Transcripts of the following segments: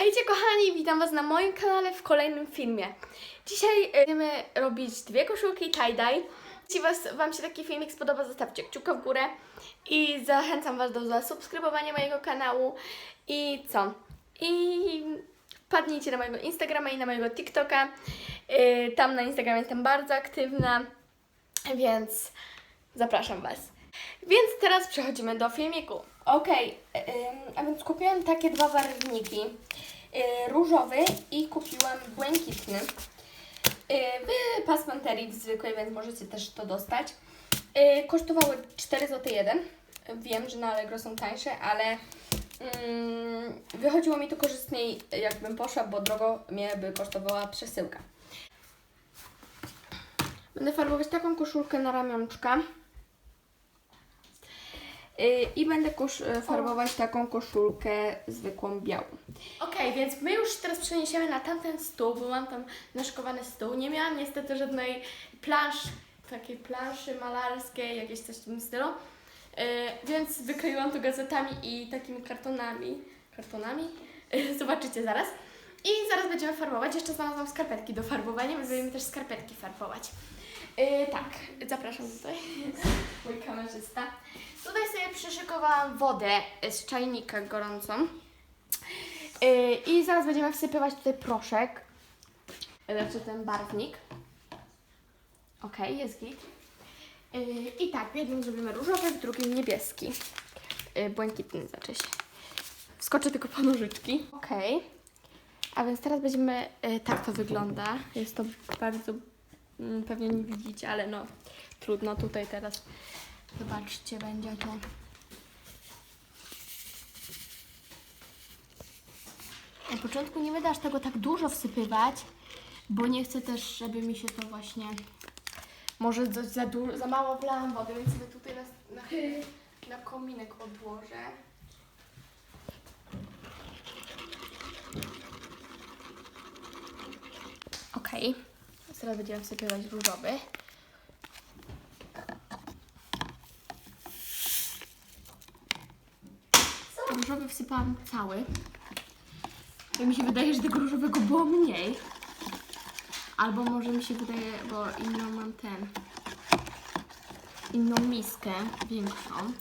Hejcie kochani, witam Was na moim kanale w kolejnym filmie. Dzisiaj e, będziemy robić dwie koszulki tie-dye. Jeśli was, Wam się taki filmik spodoba, zostawcie kciuka w górę i zachęcam Was do zasubskrybowania mojego kanału i co? I wpadnijcie na mojego Instagrama i na mojego TikToka. E, Tam na Instagramie jestem bardzo aktywna, więc zapraszam Was. Więc teraz przechodzimy do filmiku. Okej, ym, a więc kupiłam takie dwa barwniki. Yy, różowy i kupiłam błękitny. Yy, w pasmanterii w zwykłej, więc możecie też to dostać. Yy, kosztowały 4 zł. Wiem, że na Allegro są tańsze, ale ym, wychodziło mi to korzystniej, jakbym poszła, bo drogo mnie by kosztowała przesyłka. Będę farbować taką koszulkę na ramionczka. Y, I będę kosz, y, farbować taką koszulkę zwykłą białą. Okej, więc my już teraz przeniesiemy na tamten stół, bo mam tam naszykowany stół. Nie miałam niestety żadnej plansz, takiej planszy malarskiej, jakieś coś w tym stylu. Y, więc wykleiłam to gazetami i takimi kartonami. Kartonami? Zobaczycie zaraz. I zaraz będziemy farbować. Jeszcze znalazłam skarpetki do farbowania, więc będziemy też skarpetki farbować. Yy, tak, zapraszam tutaj. Mój kamerzysta. Przyszykowałam wodę z czajnika gorącą. Yy, I zaraz będziemy wsypywać tutaj proszek. Znaczy ten barwnik. Ok, jest git. I tak, w jednym zrobimy różowy, w drugim niebieski. Błękitny znaczy się. Wskoczę tylko po nożyczki. Ok. A więc teraz będziemy, tak to wygląda. Jest to bardzo Mm, Pewnie nie widzicie, ale no trudno tutaj teraz. Zobaczcie, będzie to. Na początku nie będę aż tego tak dużo wsypywać, bo nie chcę też, żeby mi się to właśnie. Może za, za, dużo, za mało wlałam wody, więc sobie tutaj na, na, na kominek odłożę. Okej. Teraz będziemy wsypywać różowy. Różowy wsypałam cały. To mi się wydaje, że tego różowego było mniej. Albo może mi się wydaje, bo inną mam ten. Inną miskę, większą.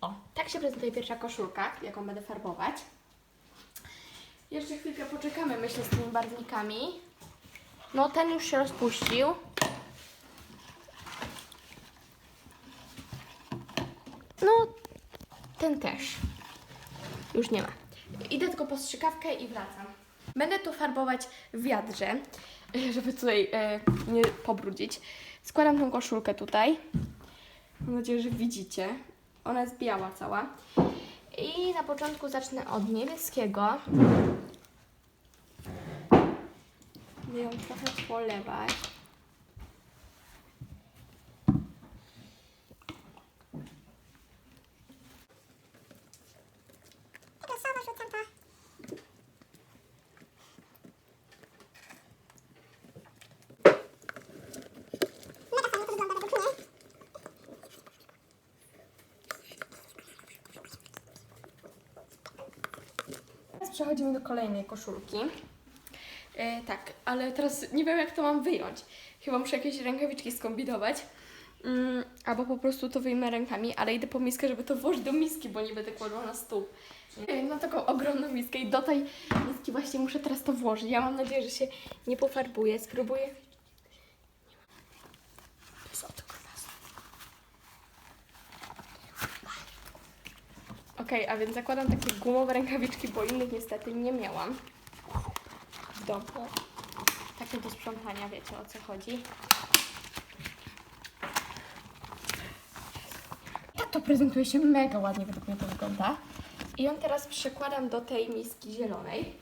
O, tak się prezentuje pierwsza koszulka, jaką będę farbować. Jeszcze chwilkę poczekamy, myślę, z tymi barwnikami. No, ten już się rozpuścił. No, ten też. Już nie ma. Idę tylko po strzykawkę i wracam. Będę to farbować w wiadrze, żeby tutaj e, nie pobrudzić. Składam tą koszulkę tutaj. Mam nadzieję, że widzicie. Ona jest biała cała. I na początku zacznę od niebieskiego. Będę ją trochę polewać. Teraz przechodzimy do kolejnej koszulki. E, tak, ale teraz nie wiem jak to mam wyjąć. Chyba muszę jakieś rękawiczki skombinować. Mm, albo po prostu to wyjmę rękami, ale idę po miskę, żeby to włożyć do miski, bo nie będę kładła na stół. E, Mam taką ogromną miskę i do tej miski właśnie muszę teraz to włożyć. Ja mam nadzieję, że się nie pofarbuje. Spróbuję. Co to kurwa? Okej, a więc zakładam takie gumowe rękawiczki, bo innych niestety nie miałam w domu. Takie do sprzątania, wiecie o co chodzi. Tak to prezentuje się mega ładnie, według mnie to wygląda. I ją teraz przekładam do tej miski zielonej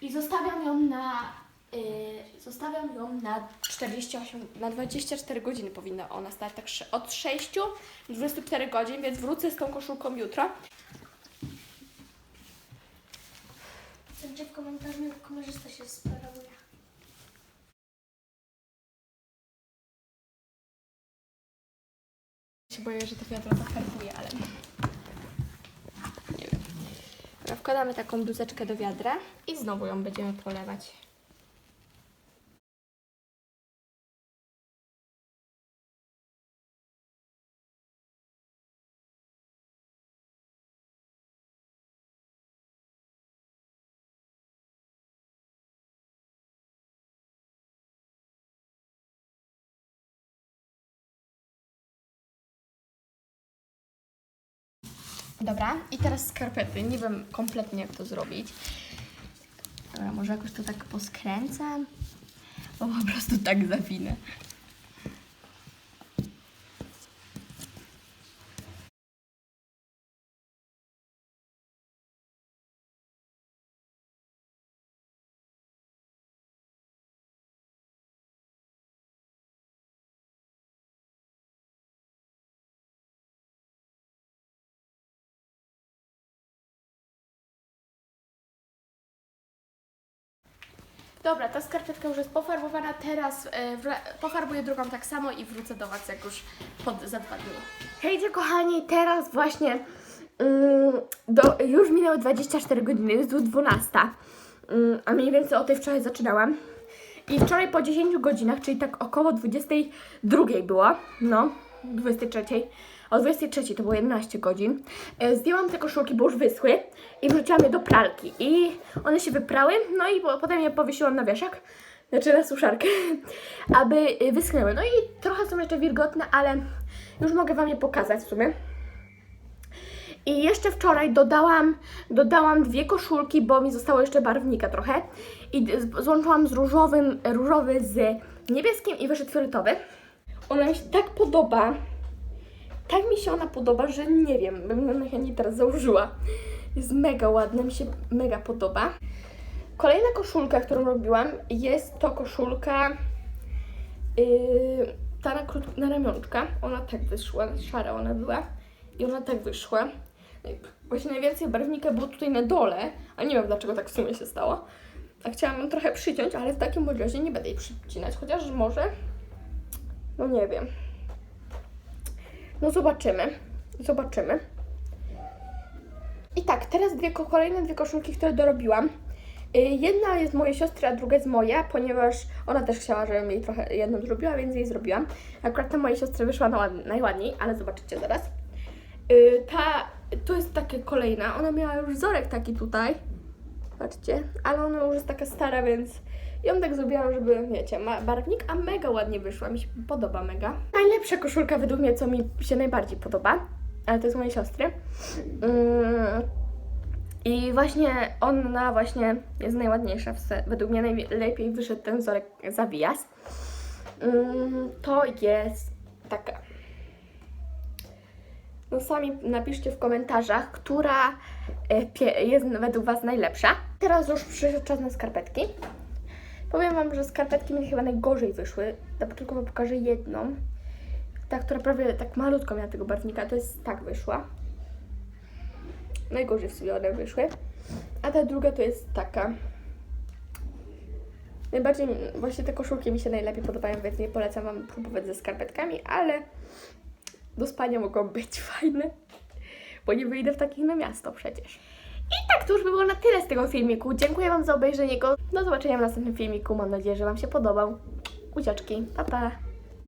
i zostawiam ją na yy, zostawiam ją na 48, na 24 godziny powinna ona stać, tak od 6 do 24 godzin, więc wrócę z tą koszulką jutro. Napiszcie w komentarzu, jak kamerzysta się sprawuje. się boję, że to wiadro zafarbuje, ale nie wiem. Wkładamy taką bluzeczkę do wiadra i znowu ją będziemy polewać. Dobra, i teraz skarpety. Nie wiem kompletnie jak to zrobić. Dobra, może jakoś to tak poskręcę? Bo po prostu tak zawinę. Dobra, ta skarpetka już jest pofarbowana, teraz wle- pofarbuję drugą tak samo i wrócę do Was jak już pod, za dwa dni. Hejcie kochani, teraz właśnie mm, do, już minęły 24 godziny, jest tu 12, mm, a mniej więcej o tej wczoraj zaczynałam. I wczoraj po 10 godzinach, czyli tak około 22 było, no, 23, o 23 to było 11 godzin, e, zdjęłam te koszulki, bo już wyschły i wrzuciłam je do pralki i one się wyprały, no i po, potem je powiesiłam na wieszak, znaczy na suszarkę, aby e, wyschnęły. No i trochę są jeszcze wilgotne, ale już mogę Wam je pokazać w sumie. I jeszcze wczoraj dodałam, dodałam dwie koszulki, bo mi zostało jeszcze barwnika trochę. I złączyłam z różowym, różowy z niebieskim i wyszedł fioletowy. Ona mi się tak podoba. Tak mi się ona podoba, że nie wiem, bym na chętnie teraz założyła. Jest mega ładna, mi się mega podoba. Kolejna koszulka, którą robiłam, jest to koszulka yy, ta na, na ramionczka. Ona tak wyszła, szara ona była. I ona tak wyszła. Właśnie najwięcej barwnika było tutaj na dole, a nie wiem dlaczego tak w sumie się stało. A chciałam ją trochę przyciąć, ale w takim razie nie będę jej przycinać, chociaż może, no nie wiem. No zobaczymy, zobaczymy. I tak, teraz dwie, ko- kolejne dwie koszulki, które dorobiłam. Y, Jedna jest mojej siostry, a druga jest moja, ponieważ ona też chciała, żebym jej trochę jedną zrobiła, więc jej zrobiłam. Akurat ta mojej siostry wyszła na ład- najładniej, ale zobaczycie zaraz. Y, Ta, to jest taka kolejna, ona miała już wzorek taki tutaj, patrzcie, ale ona już jest taka stara, więc ją tak zrobiłam, żeby, wiecie, barwnik, a mega ładnie wyszła, mi się podoba mega. Najlepsza koszulka według mnie, co mi się najbardziej podoba, ale to jest mojej siostry. Mm, I właśnie ona właśnie jest najładniejsza, w se, według mnie najlepiej wyszedł ten wzorek zawijas. Mm, To jest taka. No sami napiszcie w komentarzach, która e, jest według Was najlepsza. Teraz już przyszedł czas na skarpetki. Powiem Wam, że skarpetki mi chyba najgorzej wyszły. Na początku Wam pokażę jedną. Ta, która prawie tak malutko miała tego barwnika, to jest tak wyszła. Najgorzej w sobie one wyszły. A ta druga to jest taka. Najbardziej właśnie te koszulki mi się najlepiej podobają, więc nie polecam Wam próbować ze skarpetkami, ale do spania mogą być fajne, bo nie wyjdę w takich na miasto przecież. I tak to już by było na tyle z tego filmiku. Dziękuję Wam za obejrzenie go. Do zobaczenia w następnym filmiku. Mam nadzieję, że Wam się podobał. Ucieczki. Pa, pa.